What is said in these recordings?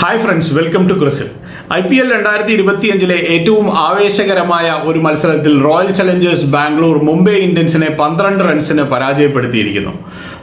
Hi friends welcome to ക്രിസിൽ I P L രണ്ടായിരത്തി ഇരുപത്തിയഞ്ചിലെ ഏറ്റവും ആവേശകരമായ ഒരു മത്സരത്തിൽ റോയൽ ചലഞ്ചേഴ്സ് ബാംഗ്ലൂർ മുംബൈ ഇന്ത്യൻസിനെ പന്ത്രണ്ട് റൺസിന് പരാജയപ്പെടുത്തിയിരിക്കുന്നു.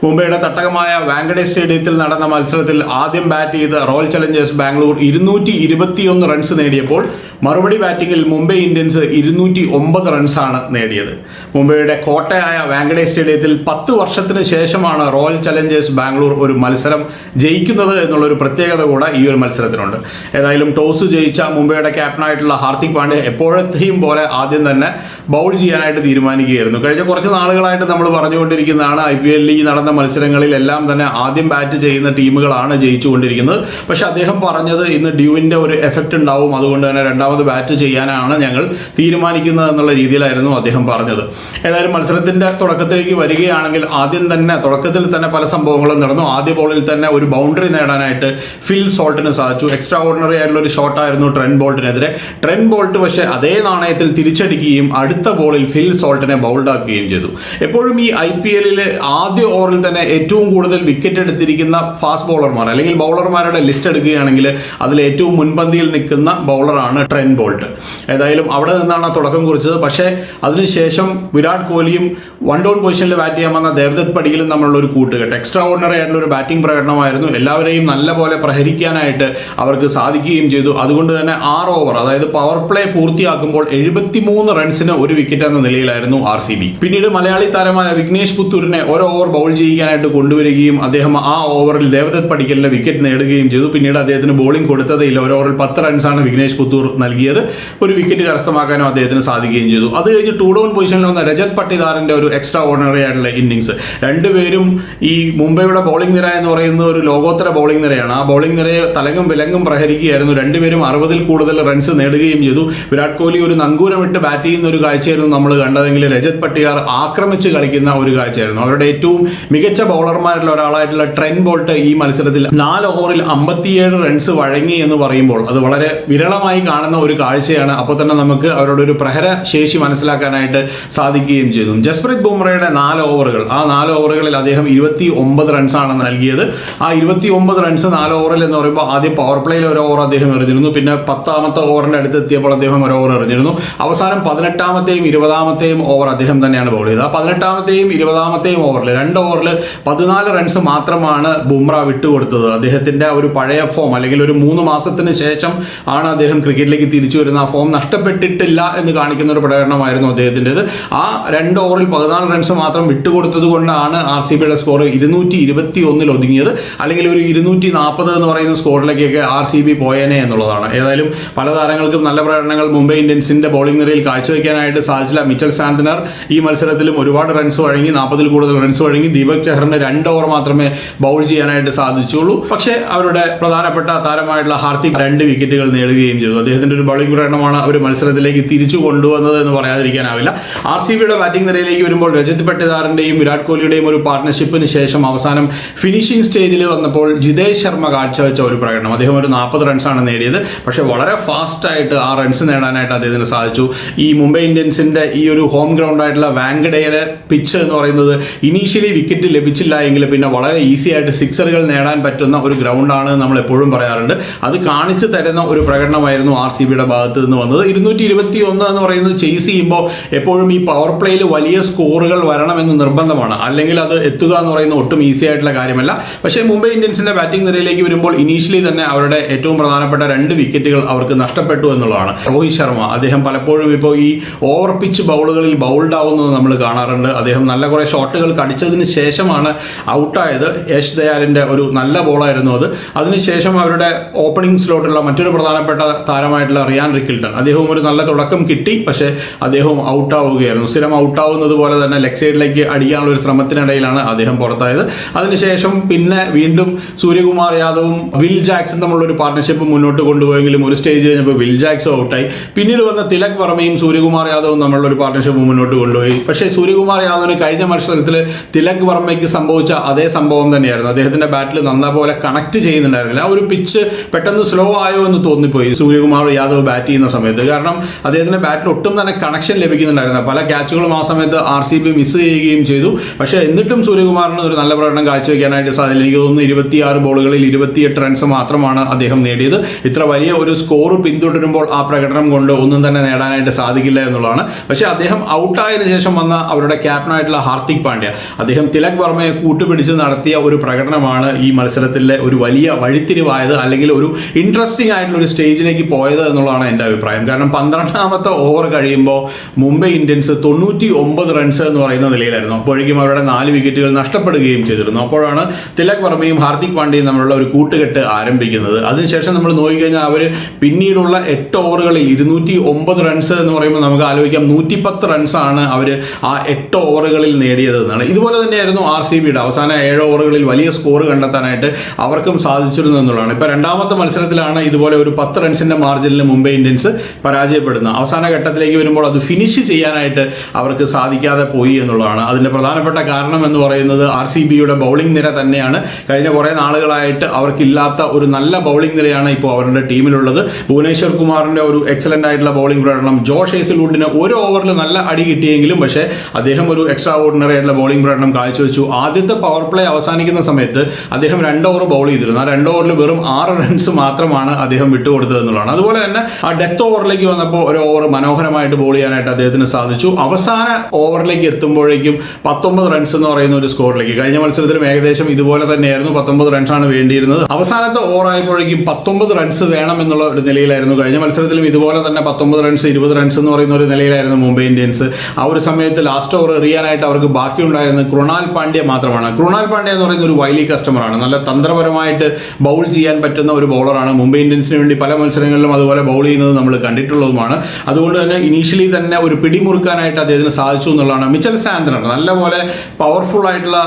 മുംബൈയുടെ തട്ടകമായ വാങ്കഡെ സ്റ്റേഡിയത്തിൽ നടന്ന മത്സരത്തിൽ ആദ്യം ബാറ്റ് ചെയ്ത റോയൽ ചലഞ്ചേഴ്സ് ബാംഗ്ലൂർ ഇരുന്നൂറ്റി ഇരുപത്തിയൊന്ന് റൺസ് നേടിയപ്പോൾ മറുപടി ബാറ്റിംഗിൽ മുംബൈ ഇന്ത്യൻസ് ഇരുന്നൂറ്റി ഒമ്പത് റൺസാണ് നേടിയത്. മുംബൈയുടെ കോട്ടയായ വാങ്കഡെ സ്റ്റേഡിയത്തിൽ പത്ത് വർഷത്തിന് ശേഷമാണ് റോയൽ ചലഞ്ചേഴ്സ് ബാംഗ്ലൂർ ഒരു മത്സരം ജയിക്കുന്നത് എന്നുള്ളൊരു പ്രത്യേകത കൂടെ ഈ ഒരു മത്സരത്തിനുണ്ട്. ഏതായാലും ടോസ് ജയിച്ച മുംബൈയുടെ ക്യാപ്റ്റനായിട്ടുള്ള ഹാർദിക് പാണ്ഡ്യ എപ്പോഴത്തെയും പോലെ ആദ്യം തന്നെ ബൗൾ ചെയ്യാനായിട്ട് തീരുമാനിക്കുകയായിരുന്നു. കഴിഞ്ഞ കുറച്ച് നാളുകളായിട്ട് നമ്മൾ പറഞ്ഞുകൊണ്ടിരിക്കുന്നതാണ് ഐ പി എല്ലിൽ നടന്ന മത്സരങ്ങളിലെല്ലാം തന്നെ ആദ്യം ബാറ്റ് ചെയ്യുന്ന ടീമുകളാണ് ജയിച്ചുകൊണ്ടിരിക്കുന്നത്. പക്ഷേ അദ്ദേഹം പറഞ്ഞത് ഇന്ന് ഡ്യൂവിന്റെ ഒരു എഫക്റ്റ് ഉണ്ടാവും. അതുകൊണ്ട് തന്നെ രണ്ടാമത് ബാറ്റ് ചെയ്യാനാണ് ഞങ്ങൾ തീരുമാനിക്കുന്നത് എന്നുള്ള രീതിയിലായിരുന്നു അദ്ദേഹം പറഞ്ഞത്. ഏതായാലും മത്സരത്തിന്റെ തുടക്കത്തിലേക്ക് വരികയാണെങ്കിൽ ആദ്യം തന്നെ തുടക്കത്തിൽ തന്നെ പല സംഭവങ്ങളും നടന്നു. ആദ്യ ബോളിൽ തന്നെ ഒരു ബൗണ്ടറി നേടാനായിട്ട് ഫിൽ സോൾട്ടിന് സാധിച്ചു. എക്സ്ട്രാ ഓർഡിനറി ആയിട്ടുള്ള ഒരു ഷോട്ടായിരുന്നു ട്രെൻ ബോൾട്ടിനെതിരെ. ട്രെൻ ബോൾട്ട് പക്ഷേ അതേ നാണയത്തിൽ തിരിച്ചടിക്കുകയും അടുത്ത ബോളിൽ ഫിൽ സോൾട്ടിനെ ബൗൾഡ് ആക്കുകയും ചെയ്തു. എപ്പോഴും ഈ ഐ പി എല്ലിൽ ആദ്യ ഓവറിൽ തന്നെ ഏറ്റവും കൂടുതൽ വിക്കറ്റ് എടുത്തിരിക്കുന്ന ഫാസ്റ്റ് ബൗളർമാർ അല്ലെങ്കിൽ ബൗളർമാരുടെ ലിസ്റ്റ് എടുക്കുകയാണെങ്കിൽ അതിൽ ഏറ്റവും മുൻപന്തിയിൽ നിൽക്കുന്ന ബൗളറാണ് ട്രെൻ ബോൾട്ട്. ഏതായാലും അവിടെ നിന്നാണ് തുടക്കം കുറിച്ചത്. പക്ഷേ അതിനുശേഷം വിരാട് കോഹ്ലിയും വൺ ഡൗൺ പൊസിഷനിൽ ബാറ്റ് ചെയ്യാൻ വന്ന ദേവദത്ത് പടിയിലും നമ്മളുള്ള ഒരു കൂട്ടുകെട്ട്. എക്സ്ട്രാ ഓർഡിനറി ആയിട്ടുള്ള ഒരു ബാറ്റിംഗ് പ്രകടനമായിരുന്നു. എല്ലാവരെയും നല്ലപോലെ പ്രഹരിക്കാനായിട്ട് അവർക്ക് സാധിക്കുകയും ചെയ്തു. അതുകൊണ്ട് തന്നെ ആറ് ഓവർ അതായത് പവർ പ്ലേ പൂർത്തിയാക്കുമ്പോൾ എഴുപത്തിമൂന്ന് റൺസിന് ഒരു വിക്കറ്റ് എന്ന നിലയിലായിരുന്നു ആർ സി ബി പിന്നീട് മലയാളി താരമായ വിഘ്നേഷ് പുത്തൂരിനെ ഒരു ഓവർ ബൗൾ ചെയ്യാനായിട്ട് കൊണ്ടുവരികയും അദ്ദേഹം ആ ഓവറിൽ ദേവദത്ത് പടിക്കലിന്റെ വിക്കറ്റ് നേടുകയും ചെയ്തു. പിന്നീട് അദ്ദേഹത്തിന് ബോളിംഗ് കൊടുത്തതില്ല ഒരു ഓവറിൽ പത്ത് റൺസാണ് വിഘ്നേഷ് പുത്തൂർ നൽകിയത്. ഒരു വിക്കറ്റ് കരസ്ഥമാക്കാനും അദ്ദേഹത്തിന് സാധിക്കുകയും ചെയ്തു. അത് കഴിഞ്ഞ് ടൂ ഡൗൺ പൊസിഷനിൽ വന്ന രജത് പട്ടിദാറിന്റെ ഒരു എക്സ്ട്രാ ഓർഡിനറി ആയിട്ടുള്ള ഇന്നിങ്സ് രണ്ടുപേരും ഈ മുംബൈയുടെ ബോളിംഗ് നിര എന്ന് പറയുന്ന ഒരു ലോകോത്തര ബോളിംഗ് നിരയാണ്. ആ ബോളിംഗ് നിരയെ തലങ്ങും വിലങ്ങും പ്രഹരിക്കുകയായിരുന്നു. രണ്ടുപേരും അറുപതിൽ കൂടുതൽ റൺസ് നേടുകയും ചെയ്തു. വിരാട് കോഹ്ലി ഒരു നങ്കൂരമിട്ട് ബാറ്റ് ചെയ്യുന്ന ഒരു കാഴ്ചയായിരുന്നു നമ്മൾ കണ്ടതെങ്കിൽ രജത് പട്ടിയാർ ആക്രമിച്ച് കളിക്കുന്ന ഒരു കാഴ്ചയായിരുന്നു. അവരുടെ ഏറ്റവും മികച്ച ബൗളർമാരിൽ ഒരാളായിട്ടുള്ള ട്രെൻ ബോൾട്ട് ഈ മത്സരത്തിൽ നാല് ഓവറിൽ അമ്പത്തിയേഴ് റൺസ് വഴങ്ങി എന്ന് പറയുമ്പോൾ അത് വളരെ വിരളമായി കാണുന്ന ഒരു കാഴ്ചയാണ്. അപ്പോൾ തന്നെ നമുക്ക് അവരുടെ ഒരു പ്രഹര ശേഷി മനസ്സിലാക്കാനായിട്ട് സാധിക്കുകയും ചെയ്തു. ജസ്പ്രീത് ബുംറയുടെ നാല് ഓവറുകൾ. ആ നാല് ഓവറുകളിൽ അദ്ദേഹം ഇരുപത്തി ഒമ്പത് റൺസാണ് നൽകിയത്. ആ ഇരുപത്തി ഒമ്പത് റൺസ് നാല് ഓവറിൽ എന്ന് പറയുമ്പോൾ ആദ്യം പവർ പ്ലേയിൽ ഒരു ഓവർ അദ്ദേഹം എറിഞ്ഞിരുന്നു. പിന്നെ പത്താമത്തെ ഓവറിന്റെ അടുത്ത് എത്തിയപ്പോൾ അദ്ദേഹം ഒരു ഓവർ എറിഞ്ഞിരുന്നു. അവസാനം പതിനെട്ടാമത്തെയും ഇരുപതാമത്തെയും ഓവർ അദ്ദേഹം തന്നെയാണ് ബൗൾ ചെയ്തത്. ആ പതിനെട്ടാമത്തെയും ഇരുപതാമത്തെയും ഓവറിൽ രണ്ട് ഓവറിൽ പതിനാല് റൺസ് മാത്രമാണ് ബുംറ വിട്ടുകൊടുത്തത്. അദ്ദേഹത്തിന്റെ ഒരു പഴയ ഫോം അല്ലെങ്കിൽ ഒരു മൂന്ന് മാസത്തിന് ശേഷം ആണ് അദ്ദേഹം ക്രിക്കറ്റിലേക്ക് തിരിച്ചു വരുന്ന ആ ഫോം നഷ്ടപ്പെട്ടിട്ടില്ല എന്ന് കാണിക്കുന്ന ഒരു പ്രകടനമായിരുന്നു അദ്ദേഹത്തിന്റെത്. ആ രണ്ട് ഓവറിൽ പതിനാല് റൺസ് മാത്രം വിട്ടുകൊടുത്തത് കൊണ്ടാണ് ആർ സി ബിയുടെ സ്കോർ ഇരുന്നൂറ്റി ഇരുപത്തി ഒന്നിൽ ഒതുങ്ങിയത്. അല്ലെങ്കിൽ ഒരു ഇരുന്നൂറ്റി നാൽപ്പത് എന്ന് പറയുന്ന സ്കോറിലേക്കൊക്കെ ആർ സി ബി പോയേനെ എന്നുള്ളതാണ്. ഏതായാലും പല താരങ്ങൾക്കും നല്ല പ്രകടനങ്ങൾ മുംബൈ ഇന്ത്യൻസിന്റെ ബോളിംഗ് നിരയിൽ കാഴ്ചവെക്കാനായിട്ട് സാധിച്ചില്ല. മിച്ചൽ സാന്തനർ ഈ മത്സരത്തിലും ഒരുപാട് റൺസ് വഴങ്ങി നാൽപ്പതിൽ കൂടുതൽ റൺസ് വഴങ്ങി ദീപക് ചഹറിന് രണ്ട് ഓവർ മാത്രമേ ബൗൾ ചെയ്യാനായിട്ട് സാധിച്ചുള്ളൂ. പക്ഷേ അവരുടെ പ്രധാനപ്പെട്ട താരമായിട്ടുള്ള ഹാർദിക് രണ്ട് വിക്കറ്റുകൾ നേടുകയും ചെയ്തു. അദ്ദേഹത്തിന്റെ ഒരു ബൗളിംഗ് പ്രകടനമാണ് അവർ മത്സരത്തിലേക്ക് തിരിച്ചു കൊണ്ടുവന്നത് എന്ന് പറയാതിരിക്കാനാവില്ല. ആർ സി ബിയുടെ ബാറ്റിംഗ് നിരയിലേക്ക് വരുമ്പോൾ രജത് പട്ടിദാറിന്റെയും വിരാട് കോഹ്ലിയുടെയും ഒരു പാർട്ട്ണർഷിപ്പിന് ശേഷം അവസാനം ഫിനിഷിംഗ് സ്റ്റേജിൽ വന്നപ്പോൾ ജിതേഷ് ശർമ്മ കാഴ്ചവെച്ച ഒരു പ്രകടനം. അദ്ദേഹം ഒരു നാൽപ്പത് റൺസാണ് നേടിയത്. പക്ഷേ വളരെ ഫാസ്റ്റായിട്ട് ആ റൺസ് നേടാനായിട്ട് അദ്ദേഹത്തിന് സാധിച്ചു. ഈ മുംബൈ ഇന്ത്യൻസിന്റെ ഈ ഒരു ഹോം ഗ്രൗണ്ട് ആയിട്ടുള്ള വാങ്കഡയുടെ പിച്ച് എന്ന് പറയുന്നത് ഇനീഷ്യലി വിക്കറ്റ് ലഭിച്ചില്ല എങ്കിൽ പിന്നെ വളരെ ഈസി ആയിട്ട് സിക്സറുകൾ നേടാൻ പറ്റുന്ന ഒരു ഗ്രൗണ്ടാണ് നമ്മൾ എപ്പോഴും പറയാറുണ്ട്. അത് കാണിച്ചു തരുന്ന ഒരു പ്രകടനമായിരുന്നു ആർ സി ബിയുടെ ഭാഗത്ത് നിന്ന് വന്നത്. ഇരുന്നൂറ്റി ഇരുപത്തി ഒന്ന് എന്ന് പറയുന്നത് ചേസ് ചെയ്യുമ്പോൾ എപ്പോഴും ഈ പവർ പ്ലേയിൽ വലിയ സ്കോറുകൾ വരണമെന്ന് നിർബന്ധമാണ്. അല്ലെങ്കിൽ അത് എത്തുക എന്ന് പറയുന്ന ഒട്ടും ഈസി ആയിട്ടുള്ള കാര്യമല്ല. പക്ഷേ മുംബൈ ഇന്ത്യൻസിന്റെ ബാറ്റിംഗ് നിരയിലേക്ക് വരുമ്പോൾ ഇനീഷ്യലി തന്നെ അവരുടെ ഏറ്റവും പ്രധാനപ്പെട്ട രണ്ട് വിക്കറ്റുകൾ അവർക്ക് നഷ്ടപ്പെട്ടു എന്നുള്ളതാണ്. രോഹിത് ശർമ്മ അദ്ദേഹം പലപ്പോഴും ഇപ്പോൾ ഈ ഓവർ പിച്ച് ബൗളുകളിൽ ബൗൾഡ് ആവുന്നത് നമ്മൾ കാണാറുണ്ട്. അദ്ദേഹം നല്ല കുറേ ഷോട്ടുകൾ കടിച്ചതിന് ശേഷമാണ് ഔട്ടായത് യശ് ദയാലിന്റെ ഒരു നല്ല ബോളായിരുന്നു അത്. അതിനുശേഷം അവരുടെ ഓപ്പണിംഗ് സ്ലോട്ടുള്ള മറ്റൊരു പ്രധാനപ്പെട്ട താരമായിട്ടുള്ള റിയാൻ റിക്കിൽട്ടൺ. അദ്ദേഹവും ഒരു നല്ല തുടക്കം കിട്ടി. പക്ഷേ അദ്ദേഹവും ഔട്ടാവുകയായിരുന്നു സ്ഥിരം ഔട്ടാവുന്നത് പോലെ തന്നെ ലെഗ് സൈഡിലേക്ക് അടിക്കാനുള്ള ഒരു ശ്രമത്തിനിടയിലാണ് അദ്ദേഹം പുറത്തായത്. അതിനുശേഷം പിന്നെ വീണ്ടും സൂര്യകുമാർ യാദവും വിൽ ജാക്സൺ തമ്മിലുള്ള ഒരു പാർട്ണർഷിപ്പ് മുന്നോട്ട് കൊണ്ടുപോയെങ്കിലും ഒരു സ്റ്റേജ് കഴിഞ്ഞപ്പോൾ വിൽ ജാക്സും ഔട്ടായി പിന്നീട് വന്ന തിലക് വർമ്മയും സൂര്യകുമാർ യാദവും തമ്മിലുള്ള ഒരു പാർട്ണർഷിപ്പ് മുന്നോട്ട് കൊണ്ടുപോയി. പക്ഷേ സൂര്യകുമാർ യാദവിന് കഴിഞ്ഞ മത്സരത്തിൽ തിലക് വർമ്മയ്ക്ക് സംഭവിച്ച അതേ സംഭവം തന്നെയായിരുന്നു. അദ്ദേഹത്തിന്റെ ബാറ്റിൽ നന്നപോലെ കണക്ട് ചെയ്യുന്നുണ്ടായിരുന്നില്ല. ആ ഒരു പിച്ച് പെട്ടെന്ന് സ്ലോ ആയോ എന്ന് തോന്നിപ്പോയി സൂര്യകുമാർ യാദവ് ബാറ്റ് ചെയ്യുന്ന സമയത്ത്. കാരണം അദ്ദേഹത്തിന്റെ ബാറ്റിൽ ഒട്ടും തന്നെ കണക്ഷൻ ലഭിക്കുന്നുണ്ടായിരുന്നു പല ക്യാച്ചുകളും ആ സമയത്ത് ആർ സി ബി മിസ് ചെയ്യുകയും ചെയ്തു. പക്ഷേ എന്നിട്ടും സൂര്യകുമാറിന് ഒരു നല്ല പ്രകടനം കാഴ്ചവെക്കാനായിട്ട് സാധിച്ചില്ല എനിക്ക് തോന്നുന്നു ഇരുപത്തിയാറ് ബോളുകളിൽ ഇരുപത്തിയെട്ട് റൺസ് മാത്രമാണ് അദ്ദേഹം നേടിയത്. ഇത്ര വലിയ ഒരു സ്കോർ പിന്തുടരുമ്പോൾ ആ പ്രകടനം കൊണ്ട് ഒന്നും തന്നെ നേടാനായിട്ട് സാധിക്കില്ല എന്നുള്ളതാണ്. പക്ഷേ അദ്ദേഹം ഔട്ടായതിനു ശേഷം വന്ന അവരുടെ ക്യാപ്റ്റനായിട്ടുള്ള ഹാർദിക് പാണ്ഡ്യ. അദ്ദേഹം തിലക് വർമ്മയെ കൂട്ടുപിടിച്ച് നടത്തിയ ഒരു പ്രകടനമാണ് ഈ മത്സരത്തിലെ ഒരു വലിയ വഴിത്തിരിവായത് അല്ലെങ്കിൽ ഒരു ഇൻട്രസ്റ്റിംഗ് ആയിട്ടുള്ള ഒരു സ്റ്റേജിലേക്ക് പോയത് എന്നുള്ളതാണ് എന്റെ അഭിപ്രായം. കാരണം പന്ത്രണ്ടാമത്തെ ഓവർ കഴിയുമ്പോൾ മുംബൈ ഇന്ത്യൻസ് തൊണ്ണൂറ്റി ഒമ്പത് റൺസ് എന്ന് പറയുന്ന നിലയിലായിരുന്നു. അപ്പോഴേക്കും അവരുടെ നാല് വിക്കറ്റുകൾ നഷ്ടപ്പെടുകയും ചെയ്തിരുന്നു. അപ്പോഴാണ് തിലക് വർമ്മയും ഹാർദിക് പാണ്ഡ്യയും തമ്മിലുള്ള ഒരു കൂട്ടുകെട്ട് ആരംഭിക്കുന്നത്. അതിനുശേഷം നമ്മൾ നോക്കിക്കഴിഞ്ഞാൽ അവർ പിന്നീടുള്ള എട്ട് ഓവറുകളിൽ ഇരുന്നൂറ്റി ഒമ്പത് റൺസ് എന്ന് പറയുമ്പോൾ നമുക്ക് ആലോചിക്കാം. നൂറ്റിപ്പത്ത് റൺസാണ് അവർ ആ എട്ട് ഓവറുകളിൽ നേടിയത് എന്നാണ്. ഇതുപോലെ തന്നെയായിരുന്നു ആർ സി ബിയുടെ അവസാന ഏഴ് ഓവറുകളിൽ വലിയ സ്കോർ കണ്ടെത്താനായിട്ട് അവർക്കും സാധിച്ചിരുന്നു എന്നുള്ളതാണ്. ഇപ്പോൾ രണ്ടാമത്തെ മത്സരത്തിലാണ് ഇതുപോലെ ഒരു പത്ത് റൺസിന്റെ മാർജിനിൽ മുംബൈ ഇന്ത്യൻസ് പരാജയപ്പെടുന്നത്. അവസാന ഘട്ടത്തിലേക്ക് വരുമ്പോൾ അത് ഫിനിഷ് ചെയ്യാനായിട്ട് അവർക്ക് സാധിക്കാതെ പോയി എന്നുള്ളതാണ്. അതിന്റെ പ്രധാനപ്പെട്ട കാരണം എന്ന് പറയുന്നത് ആർ സി ബിയുടെ ബൗളിംഗ് നിര തന്നെയാണ്. കഴിഞ്ഞ കുറേ നാളുകളായിട്ട് അവർക്കില്ലാത്ത ഒരു നല്ല ബൗളിംഗ് നിരയാണ് ഇപ്പോൾ അവരുടെ ടീമിലുള്ളത്. ഭുവനേശ്വർ കുമാറിന്റെ ഒരു എക്സലന്റ് ആയിട്ടുള്ള ബൗളിംഗ് പ്രകടനം ജോഷ് ഏസിലൂഡിന് ഒരു ഓവറിൽ നല്ല അടി കിട്ടിയെങ്കിലും പക്ഷേ അദ്ദേഹം ഒരു എക്സ്ട്രാ ഓർഡിനറി ആയിട്ടുള്ള ബൗളിംഗ് പ്രകടനം കാഴ്ചവെച്ചു. ആദ്യത്തെ പവർ പ്ലേ അവസാനിക്കുന്ന സമയത്ത് അദ്ദേഹം രണ്ട് ഓവർ ബൗൾ ചെയ്തിരുന്നു. ആ രണ്ട് ഓവറിൽ വെറും ആറ് റൺസ് മാത്രമാണ് അദ്ദേഹം വിട്ടുകൊടുത്തത് എന്നുള്ളതാണ്. അതുപോലെ തന്നെ ആ ഡെത്ത് ഓവറിലേക്ക് വന്നപ്പോൾ ഒരു ഓവർ മനോഹരമായിട്ട് ബോൾ ചെയ്യാനായിട്ട് അദ്ദേഹത്തിന് സാധിച്ചു. അവസാന ഓവറിലേക്ക് എത്തുമ്പോഴേക്കും പത്തൊമ്പത് റൺസ് എന്ന് പറയുന്ന ഒരു സ്കോറിലേക്ക് കഴിഞ്ഞ മത്സരത്തിലും ഏകദേശം ഇതുപോലെ തന്നെയായിരുന്നു. പത്തൊമ്പത് റൺസാണ് വേണ്ടിയിരുന്നത്. അവസാനത്തെ ഓവർ ആയപ്പോഴേക്കും പത്തൊമ്പത് റൺസ് വേണം എന്നുള്ള ഒരു നിലയിലായിരുന്നു. കഴിഞ്ഞ മത്സരത്തിലും ഇതുപോലെ തന്നെ പത്തൊമ്പത് റൺസ് ഇരുപത് റൺസ് എന്ന് പറയുന്ന ഒരു നിലയിലായിരുന്നു മുംബൈ ഇന്ത്യൻസ്. ആ ഒരു സമയത്ത് ലാസ്റ്റ് ഓവർ എറിയാനായിട്ട് അവർക്ക് ബാക്കിയുണ്ടായിരുന്നത് കൃണാൽ പാണ്ഡ്യ മാത്രമാണ്. കൃണാൽ പാണ്ഡ്യ എന്ന് പറയുന്ന ഒരു വൈലി കസ്റ്റമറാണ് നല്ല തന്ത്രപരമായിട്ട് ബൗൾ ചെയ്യാൻ പറ്റുന്ന ഒരു ബൗളറാണ് മുംബൈ ഇന്ത്യൻസിന് വേണ്ടി പല മത്സരങ്ങളിലും അതുപോലെ ബൗൾ ചെയ്യുന്നത് നമ്മൾ കണ്ടിട്ടുള്ളതുമാണ്. അതുകൊണ്ട് തന്നെ ഇനീഷ്യലി തന്നെ ഒരു പിടിമുറുക്കാനായിട്ട് അദ്ദേഹത്തിന് സാധിച്ചു എന്നുള്ളതാണ് മിച്ചൽ സാന്ദ്രൻ നല്ലപോലെ പവർഫുൾ ആയിട്ടുള്ള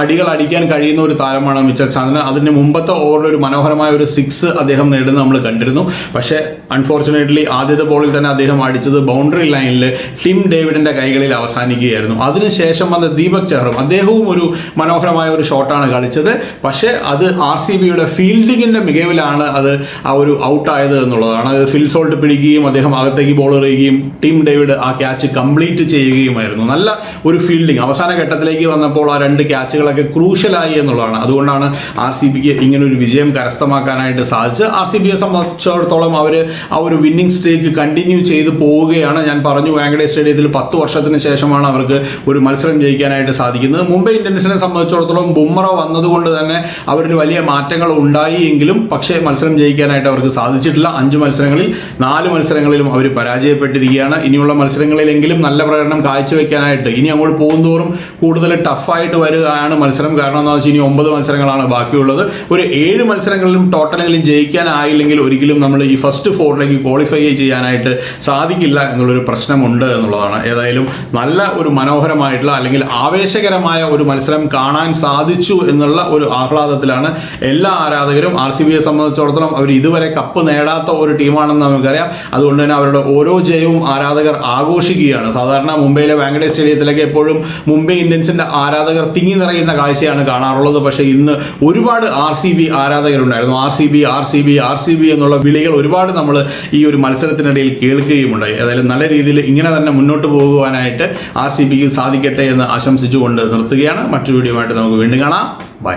അടികൾ അടിക്കാൻ കഴിയുന്ന ഒരു താരമാണ് മിച്ചൽ സാന്ദ്രൻ അതിന് മുമ്പത്തെ ഓവറിൽ ഒരു മനോഹരമായ ഒരു സിക്സ് അദ്ദേഹം നേടുന്ന നമ്മൾ കണ്ടിരുന്നു. പക്ഷേ അൺഫോർച്ചുനേറ്റ്ലി ആദ്യത്തെ ബോളിൽ തന്നെ അദ്ദേഹം അടിച്ചത് ബൗണ്ടറി ലൈനിൽ ടിം ഡേവിഡിന്റെ കൈകളിൽ അവസാനിക്കുകയായിരുന്നു. അതിനുശേഷം വന്ന ദീപക് ചഹറും അദ്ദേഹവും ഒരു മനോഹരമായ ഒരു ഷോട്ടാണ് കളിച്ചത്. പക്ഷേ അത് ആർ സി ബിയുടെ ഫീൽഡിങ്ങിന്റെ മികവിലാണ് അത് ആ ഒരു ഔട്ടായത് എന്നുള്ളതാണ്. അത് ഫിൽസോൾട്ട് പിടിക്കുകയും അദ്ദേഹം അകത്തേക്ക് ബോൾ എറിയുകയും ടീം ഡേവിഡ് ആ ക്യാച്ച് കംപ്ലീറ്റ് ചെയ്യുകയുമായിരുന്നു. നല്ല ഒരു ഫീൽഡിംഗ് അവസാന ഘട്ടത്തിലേക്ക് വന്നപ്പോൾ ആ രണ്ട് ക്യാച്ചുകളൊക്കെ ക്രൂഷ്യലായി എന്നുള്ളതാണ്. അതുകൊണ്ടാണ് ആർ സി ബിക്ക് ഇങ്ങനെ ഒരു വിജയം കരസ്ഥമാക്കാനായിട്ട് സാധിച്ചത്. ആർ സി ബിയെ സംബന്ധിച്ചിടത്തോളം അവർ ആ ഒരു വിന്നിംഗ് സ്ട്രീക്ക് കണ്ടിന്യൂ ചെയ്ത് പോവുകയാണ്. ഞാൻ പറഞ്ഞു വാങ്കഡേ സ്റ്റേഡിയത്തിൽ പത്ത് വർഷത്തിന് ശേഷമാണ് അവർക്ക് ഒരു മത്സരം ജയിക്കാനായിട്ട് സാധിക്കുന്നത്. മുംബൈ ഇന്ത്യൻസിനെ സംബന്ധിച്ചിടത്തോളം ബുംറ വന്നതുകൊണ്ട് തന്നെ അവരിൽ വലിയ മാറ്റങ്ങൾ ഉണ്ടായി എങ്കിലും പക്ഷേ മത്സരം ജയിക്കാനായിട്ട് അവർക്ക് സാധിച്ചിട്ടില്ല. അഞ്ച് മത്സരങ്ങളിൽ നാല് മത്സരങ്ങളിലും അവർ പരാജയപ്പെട്ടിരിക്കുകയാണ്. ഇനിയുള്ള മത്സരങ്ങളിലെങ്കിലും നല്ല പ്രകടനം കാഴ്ചവെക്കാനായിട്ട് ഇനി അങ്ങോട്ട് പോകുന്തോറും കൂടുതൽ ടഫായിട്ട് വരികയാണ് മത്സരം. കാരണം എന്താണെന്ന് വെച്ചാൽ ഇനി ഒമ്പത് മത്സരങ്ങളാണ് ബാക്കിയുള്ളത്. ഒരു ഏഴ് മത്സരങ്ങളിലും ടോട്ടലെങ്കിലും ജയിക്കാനായില്ലെങ്കിൽ ഒരിക്കലും നമ്മൾ ഈ ഫസ്റ്റ് ഫോറിലേക്ക് ക്വാളിഫൈ ചെയ്യാനായിട്ട് സാധിക്കില്ല എന്നുള്ളൊരു പ്രശ്നമുണ്ട് എന്നുള്ളതാണ്. ഏതായാലും നല്ല ഒരു മനോഹരമായിട്ടുള്ള അല്ലെങ്കിൽ ആവേശകരമായ ഒരു മത്സരം കാണാൻ സാധിച്ചു എന്നുള്ള ഒരു ആഹ്ലാദത്തിലാണ് എല്ലാ ആരാധകരും ആർ സി ബിയെ സംബന്ധിച്ചിടത്തോളം അവർ ഇതുവരെ കപ്പ് നേടാത്ത ഒരു ടീമാണെന്ന് നമുക്കറിയാം. അതുകൊണ്ട് തന്നെ അവരുടെ ഓരോ ജയവും ആരാധകർ ആഘോഷിക്കുകയാണ്. സാധാരണ മുംബൈയിലെ വാങ്കഡേ സ്റ്റേഡിയത്തിലൊക്കെ എപ്പോഴും മുംബൈ ഇന്ത്യൻസിന്റെ ആരാധകർ തിങ്ങി നിറയുന്ന കാഴ്ചയാണ് കാണാറുള്ളത്. പക്ഷേ ഇന്ന് ഒരുപാട് R C B ആരാധകരുണ്ടായിരുന്നു. R C B R C B R C B എന്നുള്ള വിളികൾ ഒരുപാട് നമ്മൾ ഈ ഒരു മത്സരത്തിനിടയിൽ കേൾക്കുകയുമുണ്ടായി ഏതായാലും നല്ല രീതിയിൽ ഇങ്ങനെ തന്നെ മുന്നോട്ട് പോകുവാനായിട്ട് ആർ സി ബിക്ക് സാധിക്കട്ടെ എന്ന് ആശംസിച്ചുകൊണ്ട് നിർത്തുകയാണ്. മറ്റൊരു വീഡിയോ ആയിട്ട് നമുക്ക് വീണ്ടും കാണാം. ബൈ.